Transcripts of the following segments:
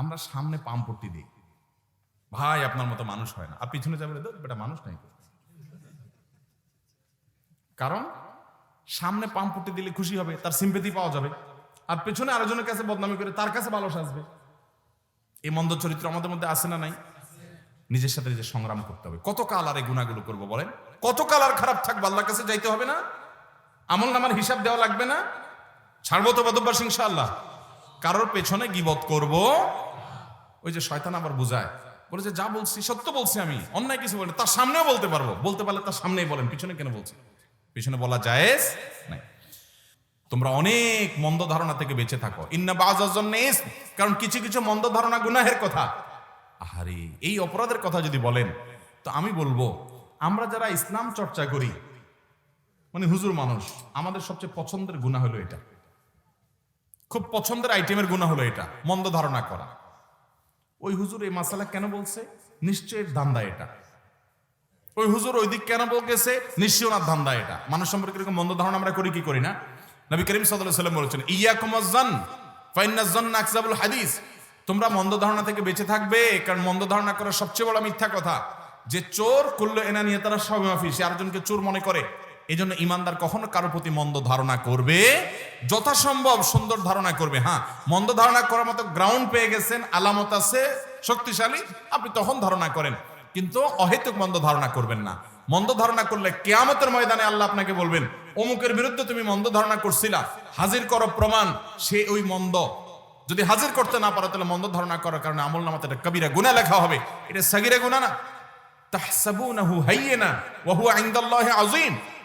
আমরা সামনে পাম পট্টি দিই। ভাই, আপনার মতো মানুষ হয় না। আর পিছনে যাবে বেটা, মানুষ নাই কারণ, সামনে পাম পট্টি দিলে খুশি হবে, তার সিম্পেথি পাওয়া যাবে। আর পেছনে আরেকজনের কাছে বদনামি করে, তার কাছে ভালো আসবে এই মন্দ চরিত্র আমাদের মধ্যে আছে না নাই? নিজের সাথে নিজের সংগ্রাম করতে হবে। কত কাল আর এই গুণাগুলো করব বলেন? কত কাল আর খারাপ থাকবে? আল্লাহর কাছে যাইতে হবে না? আমল নামার হিসাব দেওয়া লাগবে না? ছাড়বো তো বদব্বাস ইনশাআল্লাহ। কারোর পেছনে গিবত করব? ওই যে শয়তান আবার বুঝায়। বলে যে যা বলছি, সত্য বলছি আমি। অন্যায় কিছু বলে তার সামনেও বলতে পারব। বলতে পারলে তার সামনেই বলেন। পিছনে কেন বলছি? পিছনে বলা জায়েজ নাই। তোমরা অনেক মন্দ ধারণা থেকে বেঁচে থাকো। ইন্না বাজাজন কারণ কিছু কিছু মন্দ ধারণা গুনাহের কথা। আহারে, এই অপরাধের কথা যদি বলেন, তো আমি বলব, আমরা যারা ইসলাম চর্চা করি মানে হুজুর মানুষ, আমাদের সবচেয়ে পছন্দের গুণা হলো এটা। খুব পছন্দের আইটেমের গুণা হলো এটা, মন্দ ধারণা করা। ওই হুজুর এই মাসালা কেন বলছে? নিশ্চয়ের ধান্দা এটা। ওই হুজুর ওই দিক কেন বলতেছে? নিশ্চয় ওনার ধান্দা এটা। মানুষ সম্পর্কে এরকম মন্দ ধারণা আমরা করি, কি করি না? নবী করিম সাল্লাল্লাহু সাল্লাম বলেছেন ইয়া কুমাজ্জান ফাইনাজ্জান আকসাবুল হাদিস। তোমরা মন্দ ধারণা থেকে বেঁচে থাকবে, কারণ মন্দ ধারণা করা সবচেয়ে বড় মিথ্যা কথা। যে চোর করল এনা নিয়ে তারা সব মাফি সে আরেকজনকে চোর মনে করে। এই জন্য ইমানদার কখনো কারোর প্রতি মন্দ ধারণা করবে, যথাসম্ভব সুন্দর ধারণা করবে। হ্যাঁ মন্দ ধারণা করার মতো গ্রাউন্ড পেয়ে গেছেন, আলামত আছে, শক্তিশালী, আপনি তখন ধারণা করেন। কিন্তু অহেতুক মন্দ ধারণা করবেন না। মন্দ ধারণা করলে কেয়ামতের ময়দানে আল্লাহ আপনাকে বলবেন, অমুকের বিরুদ্ধে তুমি মন্দ ধারণা করছিলা, হাজির করো প্রমাণ, সে ওই মন্দ। যদি হাজির করতে না পারো, তাহলে মন্দ ধারণা করার কারণে আমল নামাতে কবিরা গুণা লেখা হবে। এটা সাগিরা গুণা না।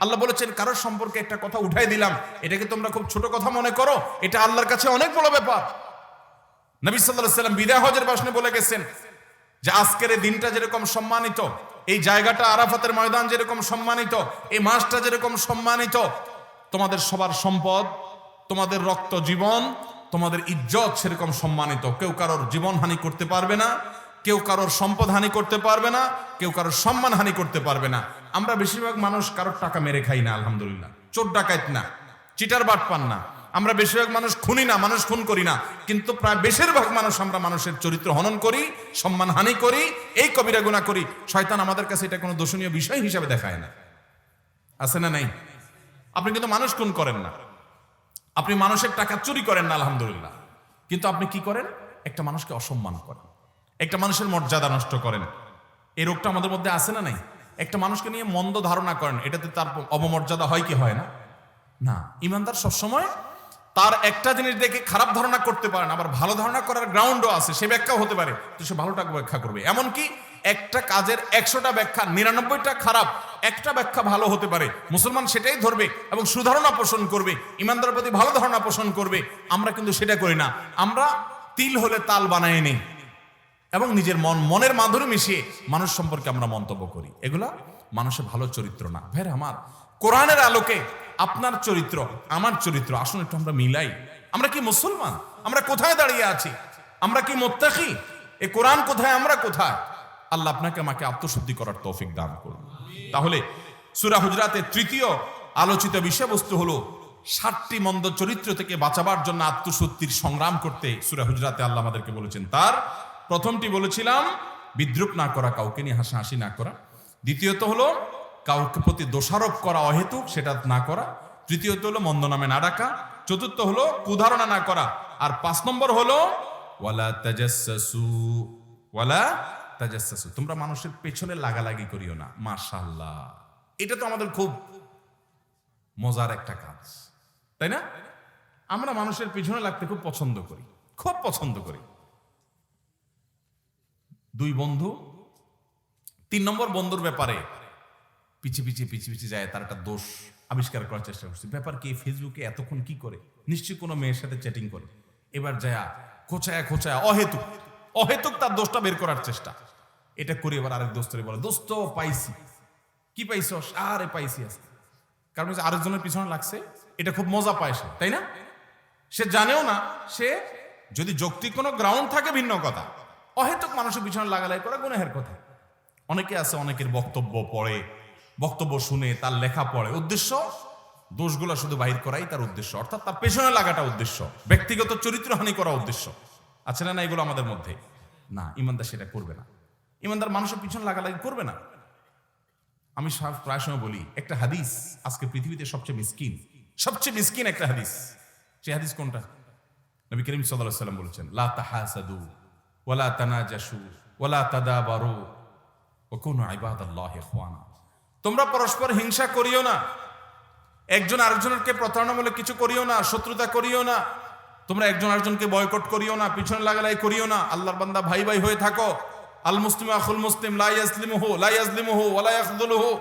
আল্লাহ বলেছেন, কারোর সম্পর্কে একটা কথা উঠাই দিলাম। এটাকে তোমরা খুব ছোট কথা মনে করো। এটা আল্লাহর কাছে অনেক বড় ব্যাপার। নবী আলাইহি সাল্লাম বিদায় হজের ভাষণে বলে গেছেন যে, আজকের এই দিনটা যেরকম সম্মানিত, এই জায়গাটা আরাফাতের ময়দান যেরকম সম্মানিত, এই মাসটা যেরকম সম্মানিত, তোমাদের সবার সম্পদ, তোমাদের রক্ত জীবন, তোমাদের ইজ্জত সেরকম সম্মানিত। কেউ কারোর জীবন হানি করতে পারবে না কেউ কারোর সম্পদ হানি করতে পারবে না, কেউ কারোর সম্মান হানি করতে পারবে না। আমরা বেশিরভাগ মানুষ কারোর টাকা মেরে খাই না, আলহামদুলিল্লাহ। চোর ডাকাইত না, চিটার বাট পান না। আমরা বেশিরভাগ মানুষ খুনি না, মানুষ খুন করি না। কিন্তু প্রায় বেশিরভাগ মানুষ আমরা মানুষের চরিত্র হনন করি, সম্মান হানি করি, এই কবিরা গুণা করি। শয়তান আমাদের কাছে এটা কোনো দোষণীয় বিষয় হিসাবে দেখায় না। আছে না নাই? আপনি কিন্তু মানুষ খুন করেন না। আপনি মানুষের টাকা চুরি করেন না, আলহামদুলিল্লাহ। কিন্তু আপনি কি করেন? একটা মানুষকে অসম্মান করেন। একটা মানুষের মর্যাদা নষ্ট করেন। এই রোগটা আমাদের মধ্যে আছে না নাই? একটা মানুষকে নিয়ে মন্দ ধারণা করেন, এটাতে তার অবমর্যাদা হয় কি হয় না? না, ইমানদার সবসময় তার একটা জিনিস দেখে খারাপ ধারণা করতে পারে না, আবার ভালো ধারণা করার গ্রাউন্ডও আছে, সে ব্যাখ্যাও হতে পারে, তো সে ভালোটা ব্যাখ্যা করবে। এমনকি একটা কাজের একশোটা ব্যাখ্যা, নিরানব্বইটা খারাপ, একটা ব্যাখ্যা ভালো হতে পারে। মুসলমান সেটাই ধরবে এবং সুধারণা পোষণ করবে, ইমানদারের প্রতি ভালো ধারণা পোষণ করবে। আমরা কিন্তু সেটা করি না। আমরা তিল হলে তাল বানায় নেই এবং নিজের মন, মনের মাধুরী মিশিয়ে মানুষ সম্পর্কে আমরা মন্তব্য করি। এগুলা মানুষের ভালো চরিত্র না। ভাইর আমার, কোরআনের আলোকে আপনার চরিত্র, আমার চরিত্র আসুন একটু আমরা মিলাই। আমরা কি মুসলমান? আমরা কোথায় দাঁড়িয়ে আছি? আমরা কি মোত্তাকি? এ কোরআন কোথায়, আমরা কোথায়? আল্লাহ আপনাকে আমাকে আত্মশুদ্ধি করার তৌফিক দান করুন। তাহলে সুরা হুজরাতের তৃতীয় আলোচিত বিষয়বস্তু হলো ষাটটি মন্দ চরিত্র থেকে বাঁচাবার জন্য আত্মশুদ্ধির সংগ্রাম করতে সুরা হুজরাতে আল্লাহ আমাদেরকে বলেছেন। তার প্রথমটি বলেছিলাম, বিদ্রুপ না করা, কাউকে নিয়ে হাসাহাসি না করা। দ্বিতীয়ত হলো, কাউকে প্রতি দোষারোপ করা অহেতুক, সেটা না করা। তৃতীয়ত হলো, মন্দ নামে না ডাকা। চতুর্থ হলো, কুধারণা না করা। আর পাঁচ নম্বর হলো, ওয়ালা তাজাসসু ওয়ালা তাজাসসু তোমরা মানুষের পেছনে লাগালাগি করিও না, মাশাআল্লাহ। এটা তো আমাদের খুব মজার একটা কাজ, তাই না? আমরা মানুষের পিছনে লাগতে খুব পছন্দ করি, খুব পছন্দ করি। দুই বন্ধু, তিন নম্বর বন্ধুর ব্যাপারে পিছিয়ে পিছিয়ে পিছিয়ে পিছিয়ে যায়, তার একটা দোষ আবিষ্কার করার চেষ্টা করছে। ব্যাপার কি ফেসবুকে এতক্ষণ কি করে? নিশ্চয়ই কোনো মেয়ের সাথে চ্যাটিং করে। এবার যায়া, খোঁচায়া খোঁচায়া, অহেতুক অহেতুক তার দোষটা বের করার চেষ্টা। এটা করে এবার আরেক দোস্তরে বলে, দোস্ত, পাইছি। কি পাইছস? আরে, পাইছি আজকে। কারণ আরেকজনের পিছনে লাগছে, এটা খুব মজা পায় সে, তাই না? সে জানেও না, সে যদি যৌক্তিক কোনো গ্রাউন্ড থাকে ভিন্ন কথা। অহেতুক মানুষের পিছনে লাগালাই করা গুনাহের কথা। অনেকে আছে, অনেকের বক্তব্য পড়ে, বক্তব্য শুনে তার লেখা পড়ে। উদ্দেশ্য? দোষগুলো শুধু বাহির করাই তার উদ্দেশ্য। অর্থাৎ তার পেছনে লাগাটা উদ্দেশ্য। ব্যক্তিগত চরিত্রহানি করা উদ্দেশ্য। আছে না না এগুলো আমাদের মধ্যে? না, ইমানদার সেটা করবে না। ইমানদার মানুষের পিছনে লাগালাগি করবে না। আমি প্রায় সময় বলি, একটা হাদিস আজকে পৃথিবীতে সবচেয়ে মিসকিন সবচেয়ে মিসকিন একটা হাদিস। সে হাদিস কোনটা? নবী করিম আলাইহি সাল্লাম বলেছেন, লা তাহাসাদু ওয়ালা তানাজাসু, ওয়ালা তাদাবারু, ওয়া কুনু ইবাদাল্লাহি ইখওয়ানা। তোমরা পরস্পর হিংসা করিও না। একজন আরেকজনকে প্রতারণামূলক কিছু করিও না, শত্রুতা করিও না। তোমরা একজন আরেকজনকে বয়কট করিও না, পিছনে লাগালাই করিও না। আল্লাহর বান্দা ভাই ভাই হয়ে থাকো। আল মুসলিম আখুল মুসলিম লাই আসলিম হো লাই লা হো ওলাই লা হো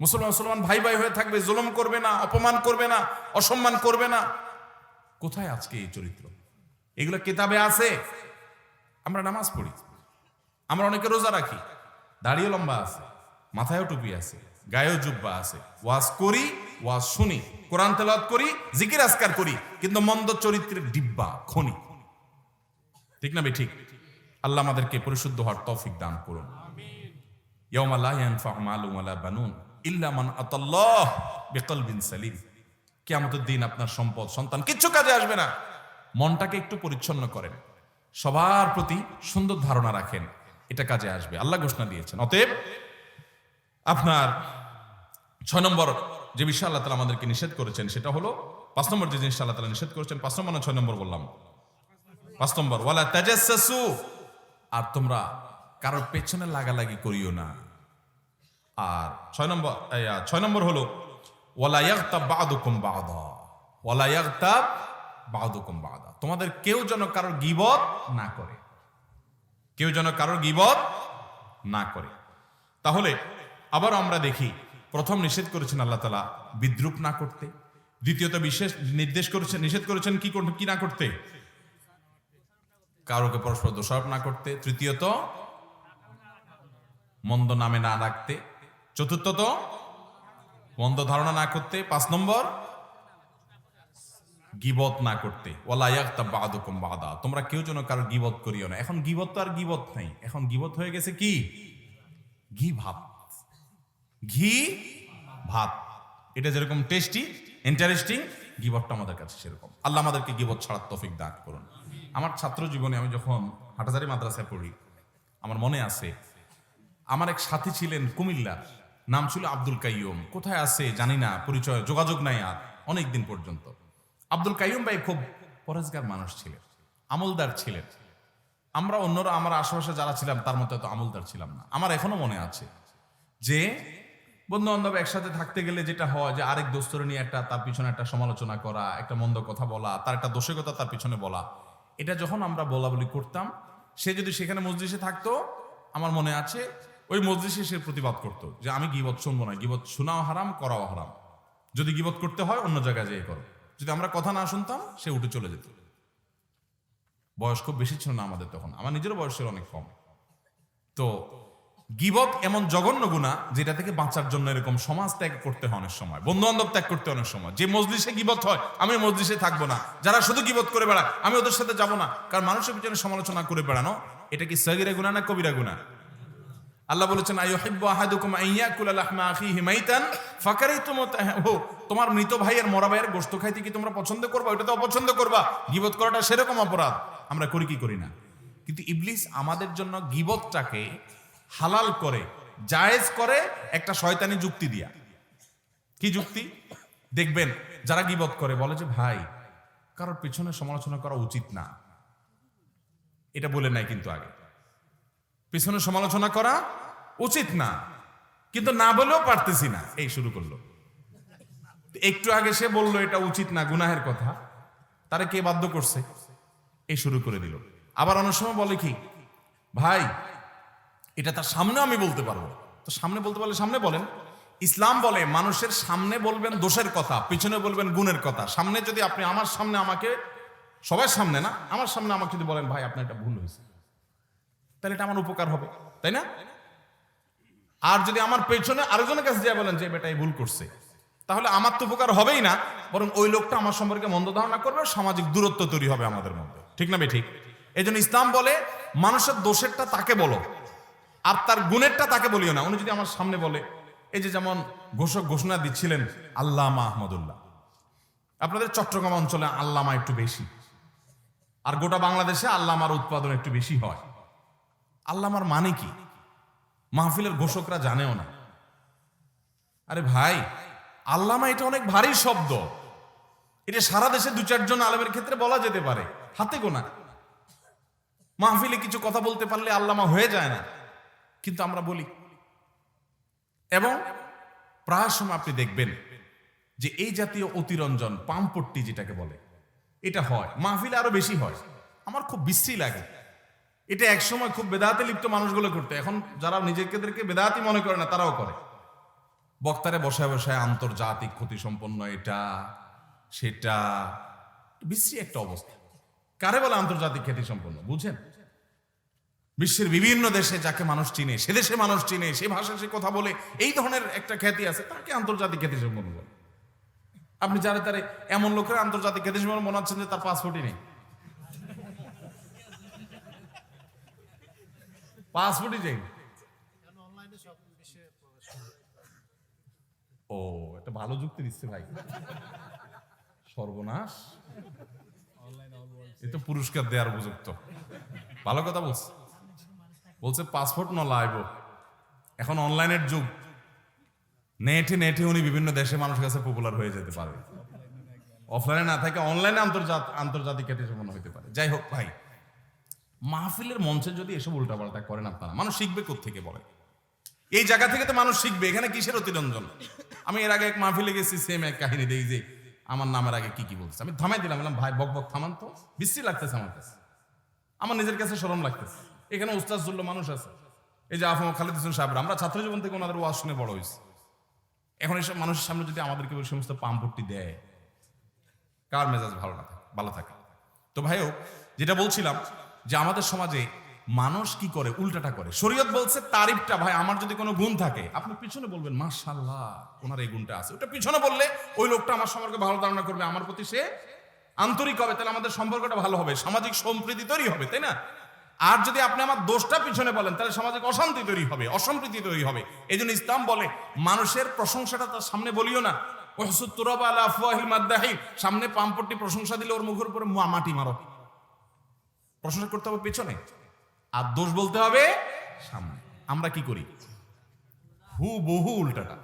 মুসলমান মুসলমান ভাই ভাই হয়ে থাকবে, জুলুম করবে না, অপমান করবে না, অসম্মান করবে না। কোথায় আজকে এই চরিত্র? এগুলো কিতাবে আছে? আমরা নামাজ পড়ি। আমরা অনেকে রোজা রাখি। দাড়িও লম্বা আছে, মাথায়ও টুপি আছে, গায়েও জুব্বা আছে। ওয়াজ করি, ওয়াজ শুনি, কোরআন তেলাওয়াত করি, জিকির আজকার করি, কিন্তু মন্দ চরিত্রের ডিব্বা, খনি। ঠিক না বে ঠিক। আল্লাহ আমাদেরকে পরিশুদ্ধ হওয়ার তৌফিক দান করুন। বানুন সালিম। দিন আপনার সম্পদ, সন্তান কিচ্ছু কাজে আসবে না। মনটাকে একটু পরিচ্ছন্ন করেন। সবার প্রতি সুন্দর ধারণা রাখেন। এটা কাজে আসবে। আল্লাহ ঘোষণা দিয়েছেন। অতএব আপনার ছয় নম্বর যে বিষয় আল্লাহ তালা আমাদেরকে নিষেধ করেছেন, সেটা হলো পাঁচ নম্বর যে জিনিসটা আল্লাহ তালা নিষেধ করেছেন, পাঁচ নম্বর না ছয় নম্বর বললাম? পাঁচ নম্বর, ওয়ালা তাজাসসু আর তোমরা কারোর পেছনে লাগালাগি করিও না। আর ছয় নম্বর ছয় নম্বর হলো, ওয়ালা ইয়াগতাব বাদুকুম বাদা। ওয়ালা ইয়াগতাব বাদুকুম বাদা। তোমাদের কেউ যেন কারোর গিবত না করে। কেউ যেন কারোর গিবত না করে। তাহলে আবার আমরা দেখি, প্রথম নিষেধ করেছেন আল্লাহ তালা বিদ্রুপ না করতে। দ্বিতীয়ত বিশেষ নির্দেশ করেছেন, নিষেধ করেছেন কি কি না করতে? কারোকে পরস্পর দোষারোপ না করতে। তৃতীয়ত মন্দ নামে না রাখতে চতুর্থত মন্দ ধারণা না করতে। পাঁচ নম্বর গিবত না করতে। বাদা। তোমরা কেউ যেন কারও গিবত করিও না। এখন গিবত তো আর গিবত নেই। এখন গিবত হয়ে গেছে কি? ঘি ভাত। ঘি ভাত। এটা যেরকম টেস্টি ইন্টারেস্টিং গিবতটা আমাদের কাছে সেরকম। আল্লাহ আমাদেরকে গিবত ছাড়ার তফিক দান করুন। আমার ছাত্র জীবনে আমি যখন হাটাজারি মাদ্রাসায় পড়ি, আমার মনে আছে, আমার এক সাথী ছিলেন কুমিল্লার। নাম ছিল আব্দুল কাইয়ুম। কোথায় আছে জানি না, পরিচয়, যোগাযোগ নাই আর অনেক দিন পর্যন্ত। আব্দুল কাইম ভাই খুব পরেজগার মানুষ ছিলেন, আমলদার ছিলেন। আমরা অন্যরা, আমার আশেপাশে যারা ছিলাম, তার মতো এত আমলদার ছিলাম না। আমার এখনও মনে আছে যে বন্ধু বান্ধব একসাথে থাকতে গেলে যেটা হয় যে আরেক দোস্তরে নিয়ে একটা, তার পিছনে একটা সমালোচনা করা, একটা মন্দ কথা বলা, তার একটা দোষের কথা তার পিছনে বলা, এটা যখন আমরা বলা বলি করতাম, সে যদি সেখানে মসজিদে থাকতো, আমার মনে আছে ওই মসজিদে সে প্রতিবাদ করতো যে আমি গিবত শুনব না, গিবত শোনাও হারাম, করাও হারাম। যদি গিবত করতে হয়, অন্য জায়গায় যেয়ে করো। যদি আমরা কথা না শুনতাম, সে উঠে চলে যেত। বয়স খুব বেশি ছিল না আমাদের তখন। আমার নিজেরও বয়স ছিল অনেক কম। তো গিবত এমন জঘন্য গুণা, যেটা থেকে বাঁচার জন্য এরকম সমাজ ত্যাগ করতে হয় অনেক সময়। বন্ধু বান্ধব ত্যাগ করতে অনেক সময়। যে মজলিসে গিবত হয়, আমি মজলিসে থাকব না। যারা শুধু গিবত করে বেড়ায়, আমি ওদের সাথে যাব না। কারণ মানুষের পিছনে সমালোচনা করে বেড়ানো, এটা কি সগিরা গুণা না কবিরা গুণা? আল্লাহ বলেছেন, আইয়ুহিব্বু আহাদুকুম আইয়াকুলা লাহমা আখিহি মাইতান? ফাকারিতুম হো তোমার মৃত ভাইয়ের, মরা ভাইয়ের গোশত খাইতে কি তোমরা পছন্দ করবা? ওটা তো অপছন্দ করবা। গিবত করাটা সেরকম অপরাধ। আমরা করি কি করি না। কিন্তু ইবলিস আমাদের জন্য গিবতটাকে হালাল করে, জায়েজ করে একটা শয়তানি যুক্তি দিয়া। কি যুক্তি? দেখবেন, যারা গিবত করে, বলে যে, ভাই, কারোর পিছনে সমালোচনা করা উচিত না। এটা বলে নাই কিন্তু আগে। পিছনে সমালোচনা করা উচিত না। কিন্তু না বলেও পারতেছি না। এই শুরু করল। একটু আগে সে বলল, এটা উচিত না, গুনাহের কথা। তারা কে বাধ্য করছে? এই শুরু করে দিল। আবার অনেক সময় বলে কি, ভাই, এটা তার সামনে আমি বলতে পারব। তো সামনে বলতে পারলে সামনে বলেন। ইসলাম বলে, মানুষের সামনে বলবেন দোষের কথা, পিছনে বলবেন গুণের কথা। সামনে যদি আপনি আমার সামনে আমাকে, সবার সামনে না, আমার সামনে আমাকে যদি বলেন, ভাই, আপনার এটা ভুল হয়েছে। তাহলে এটা আমার উপকার হবে, তাই না? আর যদি আমার পেছনে আরেকজনের কাছে যা বলেন যে বেটা, এই ভুল করছে। তাহলে আমার তো উপকার হবেই না, বরং ওই লোকটা আমার সম্পর্কে মন্দ ধারণা করবে সামাজিক দূরত্ব তৈরি হবে আমাদের মধ্যে। ঠিক না ঠিক। এই জন্য ইসলাম বলে, মানুষের দোষেরটা তাকে বলো, আর তার গুণেরটা তাকে বলিও না। উনি যদি আমার সামনে বলে, এই যে যেমন ঘোষক ঘোষণা দিচ্ছিলেন, আল্লামা আহমদুল্লাহ। আপনাদের চট্টগ্রাম অঞ্চলে আল্লামা একটু বেশি, আর গোটা বাংলাদেশে আল্লামার উৎপাদন একটু বেশি হয়। আল্লামার মানে কি? মাহফিলের ঘোষকরা জানেও না। আরে ভাই, আল্লামা এটা অনেক ভারী শব্দ। এটা সারা দেশে দু চারজন আলেমের ক্ষেত্রে বলা যেতে পারে। হাতে গোনা। মাহফিলে কিছু কথা বলতে পারলে আল্লামা হয়ে যায় না। কিন্তু আমরা বলি, এবং প্রায় সময় আপনি দেখবেন যে এই জাতীয় অতিরঞ্জন, পাম্পট্টি যেটাকে বলে, এটা হয়। মাহফিলে আরও বেশি হয়। আমার খুব বিশ্রী লাগে। এটা একসময় খুব বেদাতে লিপ্ত মানুষগুলো করতে। এখন যারা নিজেদেরকে বেদাতি মনে করে না, তারাও করে। বক্তারে বসায় বসায় আন্তর্জাতিক ক্ষতি সম্পন্ন এটা, সেটা। বিশ্রী একটা অবস্থা। কারে বলে আন্তর্জাতিক খ্যাতি সম্পন্ন বুঝেন? বিশ্বের বিভিন্ন দেশে যাকে মানুষ চিনে, সে দেশে মানুষ চিনে, সে ভাষায় সে কথা বলে, এই ধরনের একটা খ্যাতি আছে, তাকে আন্তর্জাতিক খ্যাতি সম্পন্ন বলে। আপনি যারা তারে, এমন লোকের আন্তর্জাতিক খ্যাতি সম্পন্ন মনে হচ্ছেন যে তার পাসপোর্টই নেই। পাসপোর্টই যাই ও এটা ভালো যুক্তি দিচ্ছে ভাই। সর্বনাশ। এ তো পুরস্কার দেওয়ার উপযুক্ত। ভালো কথা বলছে। বলছে পাসপোর্ট ন লাইব এখন অনলাইনের যুগ। নেটে নেটে উনি বিভিন্ন দেশে মানুষের কাছে পপুলার হয়ে যেতে পারে। অফলাইনে না থাকে অনলাইনে আন্তর্জাতিক আন্তর্জাতিক খ্যাতি সম্পন্ন হতে পারে। যাই হোক ভাই। মাহফিলের মঞ্চে যদি এসব উল্টাপাল্টা করেন আপনারা, মানুষ শিখবে থেকে বলে? এই জায়গা থেকে তো মানুষ শিখবে, এখানে কিসের অতিরঞ্জন? আমি এর আগে এক মাহফিলে গেছি সেম এক কাহিনী দেই যে, আমার নামের আগে কি কি বলছে। আমি থামাই দিলাম, বললাম, ভাই, বক বক, থামান তো, বিশ্রী লাগতেছে আমার কাছে। আমার নিজের কাছে সরম লাগতেছে। এখানে উস্তাদ জুল্ল মানুষ আছে। এই যে আফম খালিদ হোসেন সাহেব আমরা ছাত্র জীবন থেকে ওনাদের ওয়াজ শুনে বড় হয়েছি। এখন এইসব মানুষের সামনে যদি আমাদেরকে ওই সমস্ত পাম্পটি দেয়, কার মেজাজ ভালো না থাকে? ভালো থাকে তো ভাইও যেটা বলছিলাম যে আমাদের সমাজে মানুষ কি করে, উল্টাটা করে। শরীয়ত বলছে, তারিফটা, ভাই, আমার যদি কোনো গুণ থাকে। আপনি পিছনে বলবেন মাশাল্লাহ ওনার এই গুণটা আছে। ওটা পিছনে বললে ওই লোকটা আমার সম্পর্কে ভালো ধারণা করবে, আমার প্রতি সে আন্তরিক হবে, তাহলে আমাদের সম্পর্কটা ভালো হবে, সামাজিক সম্প্রীতি তৈরি হবে, তাই না? আর যদি আপনি আমার দোষটা পিছনে বলেন, তাহলে সামাজিক অশান্তি তৈরি হবে, অসম্প্রীতি তৈরি হবে। এই জন্য ইসলাম বলে, মানুষের প্রশংসাটা তার সামনে বলিও না। সামনে পাম্পটি প্রশংসা দিলে ওর মুখের উপরে মাটি মারো। প্রশংসা করতে হবে পেছনে। আর দোষ বলতে হবে সামনে। আমরা কি করি? হু বহু উল্টাটা।